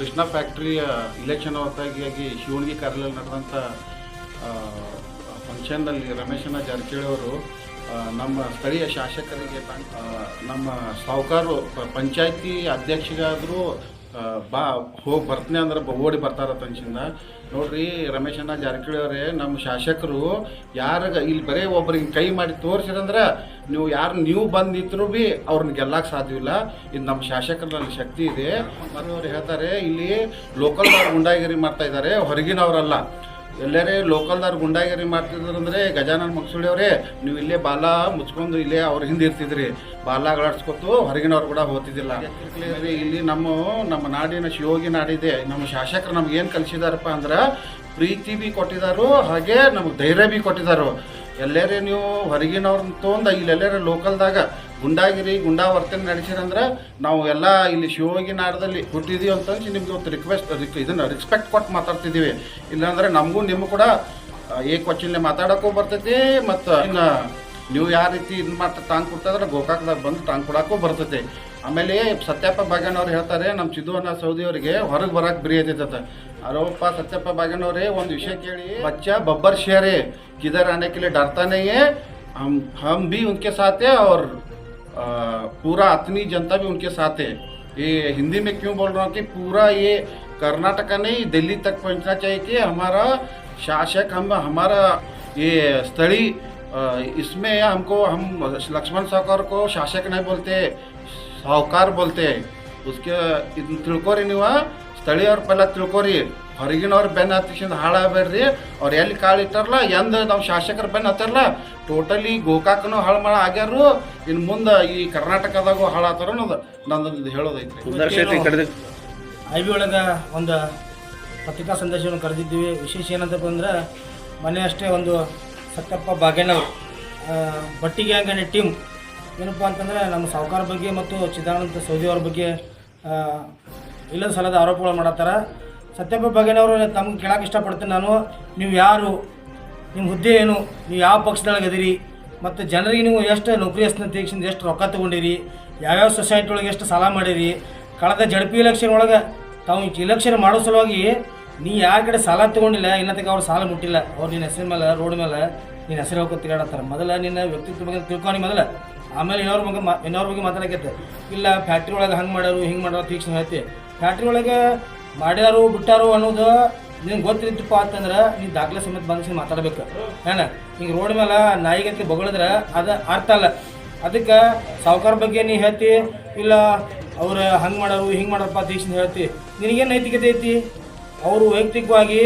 ರತ್ನ ಫ್ಯಾಕ್ಟ್ರಿಯ election ಹೊರತಾಗಿಯಾಗಿ ಶಿವಣಗಿ ಕಾರ್ಯಾಲಯ ನಡೆದಂಥ ಫಂಕ್ಷನ್ನಲ್ಲಿ ರಮೇಶನ ಜಾರಕಿಹೊಳಿ ಅವರು ನಮ್ಮ ಸ್ಥಳೀಯ ಶಾಸಕರಿಗೆ ನಮ್ಮ ಸಾಹುಕಾರರು ಪಂಚಾಯತಿ ಅಧ್ಯಕ್ಷಗಾದರೂ ಬಾ, ಹೋಗಿ ಬರ್ತೀನಿ ಅಂದ್ರೆ ಓಡಿ ಬರ್ತಾರ ತನ್ಸಿಂದ ನೋಡ್ರಿ ರಮೇಶಣ್ಣ ಜಾರಕಿಹೊಳಿ ಅವರೇ ನಮ್ಮ ಶಾಸಕರು ಯಾರಾಗ ಇಲ್ಲಿ ಬರೀ ಒಬ್ರಿಗೆ ಕೈ ಮಾಡಿ ತೋರಿಸಿರಂದ್ರೆ ನೀವು ಯಾರು ನೀವು ಬಂದು ಬಿ ಭೀ ಅವ್ರನ್ನ ಗೆಲ್ಲಕ್ಕೆ ಸಾಧ್ಯವಿಲ್ಲ. ಇದು ನಮ್ಮ ಶಾಸಕರಲ್ಲಿ ಶಕ್ತಿ ಇದೆ. ಮತ್ತು ಅವ್ರು ಹೇಳ್ತಾರೆ, ಇಲ್ಲಿ ಲೋಕಲ್ ಗುಂಡಾಗಿರಿ ಮಾಡ್ತಾ ಇದ್ದಾರೆ ಹೊರಗಿನವರಲ್ಲ. ಎಲ್ಲರೇ ಲೋಕಲ್ದವ್ರು ಗುಂಡಾಗಿರಿ ಮಾಡ್ತಿದ್ರಂದ್ರೆ ಗಜಾನನ ಮಕ್ಸುಳಿ ಅವರೇ ನೀವು ಇಲ್ಲೇ ಬಾಲ ಮುಚ್ಕೊಂಡು ಇಲ್ಲೇ ಅವ್ರ ಹಿಂದೆ ಇರ್ತಿದ್ರಿ. ಬಾಲ ಅಳಾಡ್ಸ್ಕೊತು ಹೊರಗಿನವ್ರು ಕೂಡ ಹೋಗ್ತಿದ್ದಿಲ್ಲ. ಇಲ್ಲಿ ನಮ್ಮ ನಮ್ಮ ನಾಡಿನ ಶಿವೋಗಿ ನಾಡಿದೆ. ನಮ್ಮ ಶಾಸಕರು ನಮ್ಗೆ ಏನು ಕಲಿಸಿದಾರಪ್ಪ ಅಂದ್ರೆ, ಪ್ರೀತಿ ಬಿ ಕೊಟ್ಟಿದ್ದಾರು ಹಾಗೆ ನಮಗೆ ಧೈರ್ಯ ಬಿ ಕೊಟ್ಟಿದ್ದಾರು ಎಲ್ಲರೇ ನೀವು ಹೊರಗಿನವ್ರನ್ನ ತೊಗೊಂಡು ಇಲ್ಲಿ ಎಲ್ಲರೇ ಲೋಕಲ್ದಾಗ ಗುಂಡಾಗಿರಿ ಗುಂಡಾ ವರ್ತನೆ ನಡೆಸಿರಂದ್ರೆ ನಾವು ಎಲ್ಲ ಇಲ್ಲಿ ಶಿವೋಗಿ ನಾಡದಲ್ಲಿ ಹುಟ್ಟಿದೀವಿ ಅಂತಂದು ನಿಮ್ಗೆ ಒಂದು ರಿಕ್ವೆಸ್ಟ್ ಇದನ್ನು ರೆಸ್ಪೆಕ್ಟ್ ಕೊಟ್ಟು ಮಾತಾಡ್ತಿದ್ದೀವಿ ಇಲ್ಲಾಂದ್ರೆ ನಮಗೂ ನಿಮಗೂ ಕೂಡ ಏಕವಚನೆ ಮಾತಾಡೋಕ್ಕೂ ಬರ್ತೈತಿ ಮತ್ತು ಇನ್ನು ನೀವು ಯಾವ ರೀತಿ ಇದು ಮಾಡ್ತಾ ಟಾಂಗ್ ಕೊಡ್ತಾದ್ರೆ ಗೋಕಾಕ್ದಾಗ ಬಂದು ಟಾಂಗ್ ಕೊಡೋಕ್ಕೂ ಬರ್ತೈತಿ ಆಮೇಲೆ ಸತ್ಯಪ್ಪ ಬಾಗಣ್ಣವ್ರು ಹೇಳ್ತಾರೆ ನಮ್ಮ ಸಿದ್ದುವನ್ನ ಸೌದಿ ಅವರಿಗೆ ಹೊರಗೆ ಬರಕ್ಕೆ ಬಿರಿ ಐತೈತೆ ಅರೋಪ್ಪ ಸತ್ಯಪ್ಪ ಬಾಗಣ್ಣವ್ರೆ ಒಂದು ವಿಷಯ ಕೇಳಿ ಬಚ್ಚ ಬಬ್ಬರ್ ಶೇರೆ किधर आने के लिए डरता नहीं है हम हम भी उनके साथ है और आ, पूरा अतनी जनता भी उनके साथ है ये हिंदी में क्यों बोल रहा हूँ कि पूरा ये कर्नाटका नहीं दिल्ली तक पहुंचना चाहिए कि हमारा शासक हम हमारा ये स्थलीय आ, इसमें हमको हम लक्ष्मण साहूकार को शासक नहीं बोलते साहूकार बोलते हैं उसके ಇದನ್ನ ತಿಳ್ಕೊರಿ ನೀವು ಸ್ಥಳೀಯವ್ರ ಪೆಲ್ಲ ತಿಳ್ಕೊರಿ ಹೊರಗಿನವ್ರ ಬೆನ್ನ ಹತ್ತಿಸಿಂದ ಹಾಳಾಗಬೇಡ್ರಿ ಅವ್ರು ಎಲ್ಲಿ ಕಾಳು ಇಟ್ಟಾರಲ್ಲ ಎಂದ ನಾವು ಶಾಸಕರ ಬೆನ್ನ ಹತ್ತಾರಲ್ಲ ಟೋಟಲಿ ಗೋಕಾಕನು ಹಾಳು ಮಾಡ ಆಗ್ಯಾರು ಇನ್ನು ಮುಂದೆ ಈ ಕರ್ನಾಟಕದಾಗೂ ಹಾಳಾತಾರ ಅನ್ನೋದು ನಂದು ಹೇಳೋದೈತ್ರಿ ಸುಧಾರಿಸೈತಿ ಕಡಿದ ಐ ಬಿ ಒಳಗೆ ಒಂದು ಪತ್ರಿಕಾ ಸಂದೇಶವನ್ನು ಕರೆದಿದ್ದೀವಿ ವಿಶೇಷ ಏನಂತಪ್ಪ ಅಂದ್ರೆ ಮೊನ್ನೆ ಅಷ್ಟೇ ಒಂದು ಸತ್ಯಪ್ಪ ಬಾಗೇನವರು. ಬಟ್ಟಿಗೆ ಟೀಮ್ ಏನಪ್ಪ ಅಂತಂದರೆ ನಮ್ಮ ಸಾವುಕಾರ ಬಗ್ಗೆ ಮತ್ತು ಚಿದಾನಂದ ಸೌದಿ ಅವ್ರ ಬಗ್ಗೆ ಇಲ್ಲದ ಸಲದ ಆರೋಪಗಳು ಮಾಡತ್ತಾರ. ಸತ್ಯಪ್ಪ ಬಾಗೇನವರು, ತಮ್ಗೆ ಕೇಳಕ್ಕೆ ಇಷ್ಟಪಡ್ತೀನಿ ನಾನು. ನೀವು ಯಾರು? ನಿಮ್ಮ ಹುದ್ದೆ ಏನು? ನೀವು ಯಾವ ಪಕ್ಷದೊಳಗೆ ಅದಿರಿ ಮತ್ತು ಜನರಿಗೆ ನೀವು ಎಷ್ಟು ನೌಕರಿ ತೀಕ್ಷಿಂದ ಎಷ್ಟು ರೊಕ್ಕ ತೊಗೊಂಡಿರಿ? ಯಾವ್ಯಾವ ಸೊಸೈಟಿ ಒಳಗೆ ಎಷ್ಟು ಸಾಲ ಮಾಡಿರಿ? ಕಳೆದ ಜಡ್ಪಿ ಎಲೆಕ್ಷನ್ ಒಳಗೆ ತಾವು ಇಲೆಕ್ಷನ್ ಮಾಡೋ ಸಲುವಾಗಿ ನೀ ಯಾರ ಕಡೆ ಸಾಲ ತಗೊಂಡಿಲ್ಲ ಇನ್ನತಕ್ಕೆ ಅವ್ರು ಸಾಲ ಮುಟ್ಟಿಲ್ಲ. ಅವ್ರು ನಿನ್ನ ಹೆಸರಿನ ಮೇಲೆ, ರೋಡ್ ಮೇಲೆ, ನಿನ್ನ ಹೆಸರು ಹೋಗಿ ತಿರುಗಾಡತ್ತಾರೆ. ಮೊದಲ ನಿನ್ನ ವ್ಯಕ್ತಿತ್ವ ಬಗ್ಗೆ ತಿಳ್ಕೊಂಡು ಮೊದಲ. ಆಮೇಲೆ ಇನ್ನೋರ್ ಬಗ್ಗೆ ಮಾ ಇನ್ನೋರ್ ಬಗ್ಗೆ ಮಾತಾಡಕತ್ತೆ ಇಲ್ಲ ಫ್ಯಾಕ್ಟ್ರಿ ಒಳಗೆ ಹಂಗೆ ಮಾಡೋರು ಹಿಂಗೆ ಮಾಡೋರು ತೀಕ್ಷ್ಣ ಹೇಳ್ತಿ. ಫ್ಯಾಕ್ಟ್ರಿ ಒಳಗೆ ಮಾಡ್ಯಾರು, ಬಿಟ್ಟಾರು ಅನ್ನೋದು ನಿನ್ಗೆ ಗೊತ್ತಿತ್ತಪ್ಪ ಅಂತಂದ್ರೆ ನೀನು ದಾಖಲೆ ಸಮೇತ ಬಂದು ಮಾತಾಡ್ಬೇಕು. ಏನ? ಹಿಂಗೆ ರೋಡ್ ಮೇಲೆ ನಾಯಿಗಂತ ಬಗಳಿದ್ರೆ ಅದು ಅರ್ಥ ಅಲ್ಲ. ಅದಕ್ಕೆ ಸಾವುಕಾರ ಬಗ್ಗೆ ನೀ ಹೇಳ್ತಿ, ಇಲ್ಲ, ಅವ್ರು ಹಂಗೆ ಮಾಡೋರು ಹಿಂಗೆ ಮಾಡೋಪ್ಪ ತೀಕ್ಷಣ ಹೇಳ್ತಿ. ನಿನಗೇನು ನೈತಿಕತೆ ಐತಿ? ಅವರು ವೈಯಕ್ತಿಕವಾಗಿ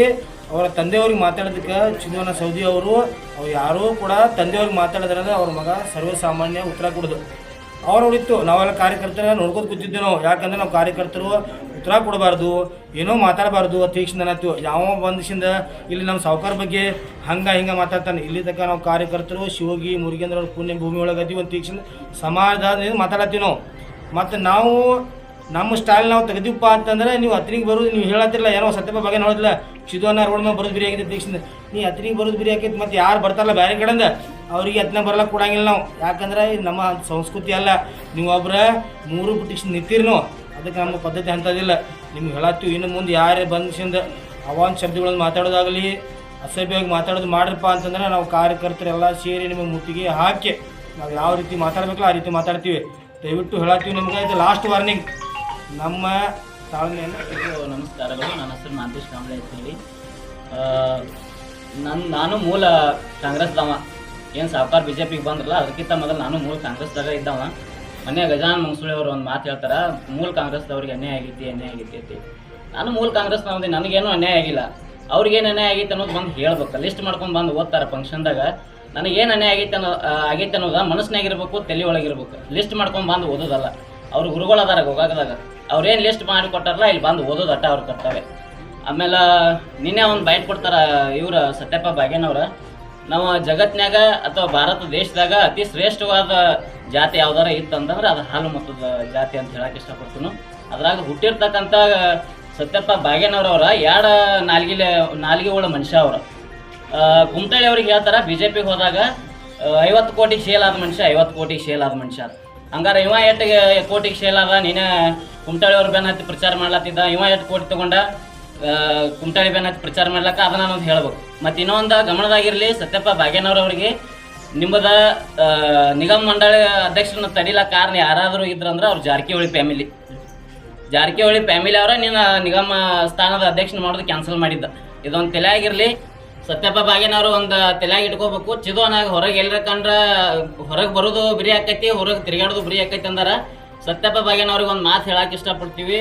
ಅವರ ತಂದೆಯವ್ರಿಗೆ ಮಾತಾಡೋದಕ್ಕೆ ಚಿನ್ನವನ ಸೌದಿ ಅವರು, ಅವ್ರು ಯಾರೂ ಕೂಡ ತಂದೆಯವ್ರಿಗೆ ಮಾತಾಡಿದ್ರೆ ಅವ್ರ ಮಗ ಸರ್ವೇ ಸಾಮಾನ್ಯ ಉತ್ತರ ಕೊಡೋದು. ಅವ್ರು ಇತ್ತು ನಾವೆಲ್ಲ ಕಾರ್ಯಕರ್ತರ, ನೋಡ್ಕೊತ ಕೂತಿದ್ವಿ ನಾವು. ಯಾಕಂದ್ರೆ ನಾವು ಕಾರ್ಯಕರ್ತರು, ಉತ್ತರ ಕೊಡಬಾರ್ದು, ಏನೋ ಮಾತಾಡಬಾರ್ದು ತೀಕ್ಷ್ಣ ಯಾವ ಬಂದಿಸಿಂದ ಇಲ್ಲಿ ನಮ್ಮ ಸಾವುಕಾರ ಬಗ್ಗೆ ಹಂಗೆ ಹಿಂಗೆ ಮಾತಾಡ್ತಾನೆ. ಇಲ್ಲಿ ತನಕ ನಾವು ಕಾರ್ಯಕರ್ತರು, ಶಿವಗಿ, ಮುರುಗೇಂದ್ರ ಅವ್ರ ಪುಣ್ಯ ಭೂಮಿ ಒಳಗೆ ಅದೀವಿ ಒಂದು ತೀಕ್ಷ್ಣ ಸಮಾಜದ ಮಾತಾಡತ್ತೀವಿ ನಾವು. ಮತ್ತು ನಾವು ನಮ್ಮ ಸ್ಟೈಲ್ ನಾವು ತೆಗೆದಿವಪ್ಪ ಅಂತಂದ್ರೆ ನೀವು ಹತ್ತಿರಿಗೆ ಬರೋದು ನೀವು ಹೇಳತ್ತಿಲ್ಲ ಏನೋ ಸತ್ಯಪ್ಪ ಬಗ್ಗೆ ನೋಡಿದಿಲ್ಲ ಶಿದುವನ್ನ ರೋಡ್ ಮೇಲೆ ಬರೋದು ಬಿರಿ ಆಗಿದೆ ದೀಕ್ಷಿಂದ. ನೀ ಹತ್ತಿರಿಗೆ ಬರೋದು ಬಿರಿ ಆಗೈತೆ ಮತ್ತು ಯಾರು ಬರ್ತಾರಲ್ಲ ಬೇರೆ ಕಡೆಯಿಂದ ಅವ್ರಿಗೆ ಹತ್ತಿನ ಬರಲ್ಲ ಕೊಡಂಗಿಲ್ಲ ನಾವು. ಯಾಕಂದ್ರೆ ಇದು ನಮ್ಮ ಸಂಸ್ಕೃತಿ ಅಲ್ಲ. ನೀವು ಒಬ್ರ ಮೂರು ಬಿಟ್ಟು ನಿಂತೀರಿ ಅದಕ್ಕೆ ನಮ್ಮ ಪದ್ಧತಿ ಅಂತದಿಲ್ಲ ನಿಮ್ಗೆ ಹೇಳತ್ತೀವಿ ಇನ್ನು ಮುಂದೆ ಯಾರೇ ಬಂದಿಸಿಂದ ಅವಾನ್ ಶಬ್ದಗಳನ್ನು ಮಾತಾಡೋದಾಗಲಿ, ಅಸಭ್ಯವಾಗಿ ಮಾತಾಡೋದು ಮಾಡ್ರಪ್ಪ ಅಂತಂದ್ರೆ ನಾವು ಕಾರ್ಯಕರ್ತರೆಲ್ಲ ಸೇರಿ ನಿಮಗೆ ಮುತ್ತಿಗೆ ಹಾಕಿ, ನಾವು ಯಾವ ರೀತಿ ಮಾತಾಡ್ಬೇಕಲ್ಲ ಆ ರೀತಿ ಮಾತಾಡ್ತೀವಿ. ದಯವಿಟ್ಟು ಹೇಳತ್ತೀವಿ ನಿಮ್ಗೆ. ಇದು ಲಾಸ್ಟ್ ವಾರ್ನಿಂಗ್ ನಮ್ಮ ತಾಳ್ಮೆಯನ್ನು ನಮಸ್ಕಾರಗಳು. ನನ್ನ ಹೆಸರು ಮಾಂತೇಶ್ ಕಾಂಬ್ಳೆ ಅಂತೇಳಿ ನನ್ನ ನಾನು ಮೂಲ ಕಾಂಗ್ರೆಸ್ದವ ಏನು ಸಾವುಕಾರ ಬಿ ಜೆ ಪಿಗೆ ಬಂದ್ರಲ್ಲ, ಅದಕ್ಕಿಂತ ಮೊದಲು ನಾನು ಮೂಲ ಕಾಂಗ್ರೆಸ್ದಾಗ ಇದ್ದವ. ಮೊನ್ನೆ ಗಜಾನ್ ಮುಂಗ್ಸುಳಿ ಅವರು ಒಂದು ಮಾತು ಹೇಳ್ತಾರೆ, ಮೂಲ ಕಾಂಗ್ರೆಸ್ದವ್ರಿಗೆ ಅನ್ಯಾಯ ಆಗೈತಿ ಅನ್ಯಾಯ ಆಗೈತಿ, ಅಂತ ನಾನು ಮೂಲ ಕಾಂಗ್ರೆಸ್ನವ್ದೆ ನನಗೇನು ಅನ್ಯಾಯ ಆಗಿಲ್ಲ. ಅವ್ರಿಗೇನು ಅನ್ಯಾಯ ಆಗೈತೆ ಅನ್ನೋದು ಬಂದು ಹೇಳ್ಬೇಕು. ಲಿಸ್ಟ್ ಮಾಡ್ಕೊಂಡು ಬಂದು ಓದ್ತಾರೆ ಫಂಕ್ಷನ್ದಾಗ. ನನಗೇನು ಅನ್ಯಾಯ ಆಗೈತೆ ಅನ್ನೋ ಆಗೈತೆ ಅನ್ನೋದು ಮನಸ್ಸಿನಾಗಿರ್ಬೇಕು ತಲೆ ಒಳಗಿರ್ಬೇಕು ಲಿಸ್ಟ್ ಮಾಡ್ಕೊಂಡು ಬಂದು ಓದೋದಲ್ಲ. ಅವ್ರು ಗುರುಗಳು ಅದಾರ ಗೋಗಾಗದಾಗ. ಅವ್ರೇನು ಲಿಸ್ಟ್ ಮಾಡಿ ಕೊಟ್ಟಾರಲ್ಲ, ಇಲ್ಲಿ ಬಂದು ಓದೋದು ಅಟ್ಟ ಅವ್ರ ಕರ್ತವೆ ಆಮೇಲೆ ನಿನ್ನೆ ಅವ್ನು ಬೈಟ್ ಕೊಡ್ತಾರ ಇವ್ರ ಸತ್ಯಪ್ಪ ಬಾಗೇನವ್ರ. ನಾವು ಜಗತ್ನ್ಯಾಗ ಅಥವಾ ಭಾರತ ದೇಶದಾಗ ಅತಿ ಶ್ರೇಷ್ಠವಾದ ಜಾತಿ ಯಾವ್ದಾರ ಇತ್ತಂತಂದ್ರೆ ಅದು ಹಾಲು ಮತ್ತದ ಜಾತಿ ಅಂತ ಹೇಳಕ್ಕೆ ಇಷ್ಟಪಡ್ತೀನಿ. ಅದ್ರಾಗ ಹುಟ್ಟಿರ್ತಕ್ಕಂಥ ಸತ್ಯಪ್ಪ ಬಾಗೇನವ್ರವ್ರ ಎರಡು ನಾಲ್ಗಿಲೆ, ನಾಲ್ಗೆ ಉಳ್ಳ ಮನುಷ್ಯ ಅವ್ರ. ಕುಮಟಳ್ಳಿ ಅವ್ರಿಗೆ ಹೇಳ್ತಾರ ಬಿ ಜೆ ಪಿಗೆ ಹೋದಾಗ ಐವತ್ತು ಕೋಟಿ ಶೇಲ್ ಆದ ಮನುಷ್ಯ, ಐವತ್ತು ಕೋಟಿ ಶೇಲ್ ಆದ ಮನುಷ್ಯ ಹಂಗಾರೆ ಇವ ಎಷ್ಟು ಕೋಟಿಗೆ ಅದ ನೀನೇ ಕುಮಟಾಳಿ ಅವ್ರ ಬೆನ್ನ ಹತ್ತಿ ಪ್ರಚಾರ ಮಾಡ್ಲತ್ತಿದ್ದ, ಇವ ಎಷ್ಟು ಕೋಟಿ ತಗೊಂಡ ಕುಮಟಾಳಿ ಬೆನ್ನ ಹತ್ತಿ ಪ್ರಚಾರ ಮಾಡ್ಲಕ್ಕ ಅದನ್ನ ನಾನು ಹೇಳ್ಬೇಕು. ಮತ್ತು ಇನ್ನೊಂದು ಗಮನದಾಗಿರಲಿ, ಸತ್ಯಪ್ಪ ಭಾಗ್ಯನವ್ರ ಅವರಿಗೆ ನಿಮ್ಮದ ನಿಗಮ ಮಂಡಳಿ ಅಧ್ಯಕ್ಷರನ್ನ ತಡಿಲಕ್ಕ ಕಾರಣ ಯಾರಾದರೂ ಇದ್ರಂದ್ರೆ ಅವ್ರು ಜಾರಕಿಹೊಳಿ ಫ್ಯಾಮಿಲಿ ಜಾರಕಿಹೊಳಿ ಫ್ಯಾಮಿಲಿ ಅವರ ನೀನು ನಿಗಮ ಸ್ಥಾನದ ಅಧ್ಯಕ್ಷನ ಮಾಡೋದು ಕ್ಯಾನ್ಸಲ್ ಮಾಡಿದ್ದ. ಇದೊಂದು ತಲೆಯಾಗಿರಲಿ ಸತ್ಯಪ್ಪ ಬಾಗೇನವರು ಒಂದು ತಲೆಯಾಗಿ ಇಟ್ಕೋಬೇಕು. ಚಿದೋನಾಗ ಹೊರಗೆ ಎಲ್ಲರ ಕಂಡ್ರ ಹೊರಗೆ ಬರೋದು ಬಿರಿ ಆಕೈತಿ, ಹೊರಗೆ ತಿರುಗಾಡೋದು ಬಿರಿ ಆಕೈತಿ ಅಂದಾರ. ಸತ್ಯಪ್ಪ ಬಾಗೇನವ್ರಿಗೆ ಒಂದು ಮಾತು ಹೇಳಕ್ಕೆ ಇಷ್ಟಪಡ್ತೀವಿ.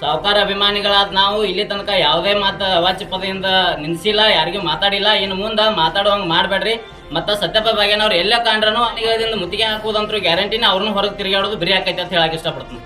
ಸಾವುಕಾರ ಅಭಿಮಾನಿಗಳಾದ ನಾವು ಇಲ್ಲಿ ತನಕ ಯಾವುದೇ ಮಾತು ಅವಾಚ್ಯ ಪದದಿಂದ ನಿಲ್ಸಿಲ್ಲ ಯಾರಿಗೂ ಮಾತಾಡಿಲ್ಲ. ಇನ್ನು ಮುಂದೆ ಮಾತಾಡುವಂಗೆ ಮಾಡಬೇಡ್ರಿ. ಮತ್ತು ಸತ್ಯಪ್ಪ ಬಾಗೇನವ್ರು ಎಲ್ಲ ಕಂಡ್ರನು ಅನಿಗಳಿಂದ ಮುತ್ತಿಗೆ ಹಾಕೋದಂತೂ ಗ್ಯಾರಂಟಿನ ಅವ್ರನ್ನ ಹೊರಗೆ ತಿರುಗಾಡೋದು ಬಿರಿ ಆಕೈತಿ ಅಂತ ಹೇಳಕ್ಕೆ ಇಷ್ಟಪಡ್ತೀನಿ.